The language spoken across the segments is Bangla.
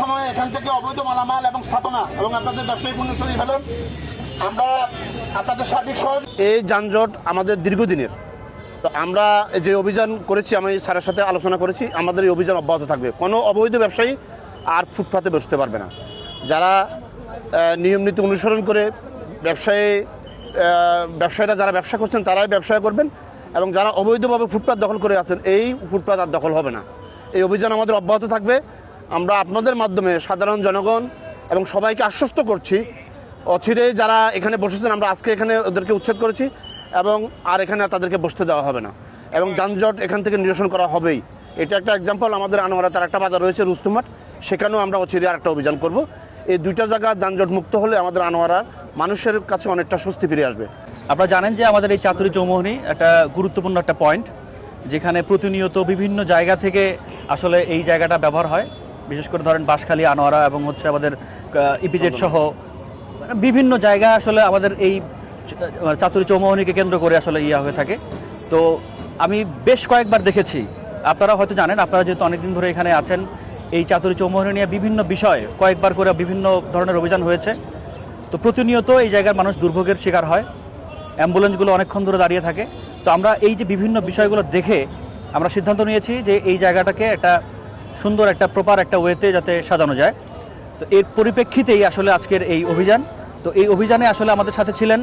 সময়ে এখান থেকে অবৈধ মালামাল এবং স্থাপনা এবং আপনাদের ব্যবসায়ী পণ্য সরিয়ে ফেলুন। আমরা আপনাদের সার্বিক সহযোগ এই যানজট আমাদের দীর্ঘদিনের। তো আমরা যে অভিযান করেছি, আমি স্যারের সাথে আলোচনা করেছি, আমাদের এই অভিযান অব্যাহত থাকবে। কোনো অবৈধ ব্যবসায়ী আর ফুটপাতে বসতে পারবে না। যারা নিয়ম নীতি অনুসরণ করে ব্যবসায়ী ব্যবসায়ীরা যারা ব্যবসা করছেন, তারাই ব্যবসা করবেন এবং যারা অবৈধভাবে ফুটপাত দখল করে আছেন, এই ফুটপাত আর দখল হবে না। এই অভিযান আমাদের অব্যাহত থাকবে। আমরা আপনাদের মাধ্যমে সাধারণ জনগণ এবং সবাইকে আশ্বস্ত করছি। অচিরে যারা এখানে বসেছেন, আমরা আজকে এখানে ওদেরকে উচ্ছেদ করেছি এবং আর এখানে তাদেরকে বসতে দেওয়া হবে না। এবং যানজট এখান থেকে নিরসন করা হবেই। এটা একটা এক্সাম্পল আমাদের আনোয়ারা তার একটা বাজার রয়েছে রুস্তুমাট সেখানেও আমরা অচিরে আর একটা অভিযান করব। এই দুইটা জায়গা যানজট মুক্ত হলে আমাদের আনোয়ারার মানুষের কাছে অনেকটা স্বস্তি ফিরে আসবে। আপনারা জানেন যে আমাদের এই চাতুরি চৌমোহনী একটা গুরুত্বপূর্ণ একটা পয়েন্ট যেখানে প্রতিনিয়ত বিভিন্ন জায়গা থেকে আসলে এই জায়গাটা ব্যবহার হয়। বিশেষ করে ধরেন বাঁশখালী, আনোয়ারা এবং হচ্ছে আমাদের ইপিজেড সহ বিভিন্ন জায়গা আসলে আমাদের এই চাতুরি চৌমোহনীকে কেন্দ্র করে আসলে ইয়া হয়ে থাকে। তো আমি বেশ কয়েকবার দেখেছি। আপনারা হয়তো জানেন, আপনারা যেহেতু অনেকদিন ধরে এখানে আছেন, এই চাতুরি চৌমোহনী নিয়ে বিভিন্ন বিষয় কয়েকবার করে বিভিন্ন ধরনের অভিযান হয়েছে। তো প্রতিনিয়ত এই জায়গার মানুষ দুর্ভোগের শিকার হয়। অ্যাম্বুলেন্সগুলো অনেকক্ষণ ধরে দাঁড়িয়ে থাকে। তো আমরা এই যে বিভিন্ন বিষয়গুলো দেখে আমরা সিদ্ধান্ত নিয়েছি যে এই জায়গাটাকে একটা সুন্দর একটা প্রপার একটা ওয়েতে যাতে সাজানো যায়। তো এর পরিপ্রেক্ষিতেই আসলে আজকের এই অভিযান। তো এই অভিযানে আসলে আমাদের সাথে ছিলেন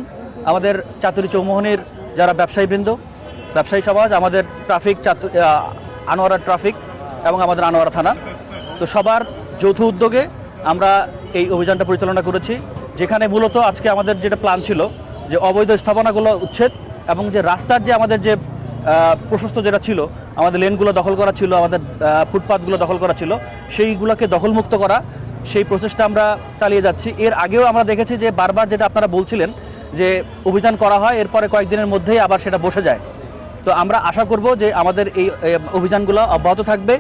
আমাদের চাতুরি চৌমোহনীর যারা ব্যবসায়ীবৃন্দ, ব্যবসায়ী সমাজ, আমাদের ট্রাফিক চাতু আনোয়ারা ট্রাফিক এবং আমাদের আনোয়ারা থানা। তো সবার যৌথ উদ্যোগে আমরা এই অভিযানটা পরিচালনা করেছি, যেখানে মূলত আজকে আমাদের যেটা প্ল্যান ছিল, যে অবৈধ স্থাপনাগুলো উচ্ছেদ এবং যে রাস্তার যে আমাদের যে প্রশস্ত যেটা ছিল আমাদের লেনগুলো দখল করা ছিল, আমাদের ফুটপাথগুলো দখল করা ছিল, সেইগুলোকে দখলমুক্ত করা, সেই প্রচেষ্টা আমরা চালিয়ে যাচ্ছি। এর আগেও আমরা দেখেছি যে বারবার যেটা আপনারা বলছিলেন যে অভিযান করা হয়, এরপরে কয়েকদিনের মধ্যেই আবার সেটা বসে যায়। তো আমরা আশা করব যে আমাদের এই অভিযানগুলো অব্যাহত থাকবে।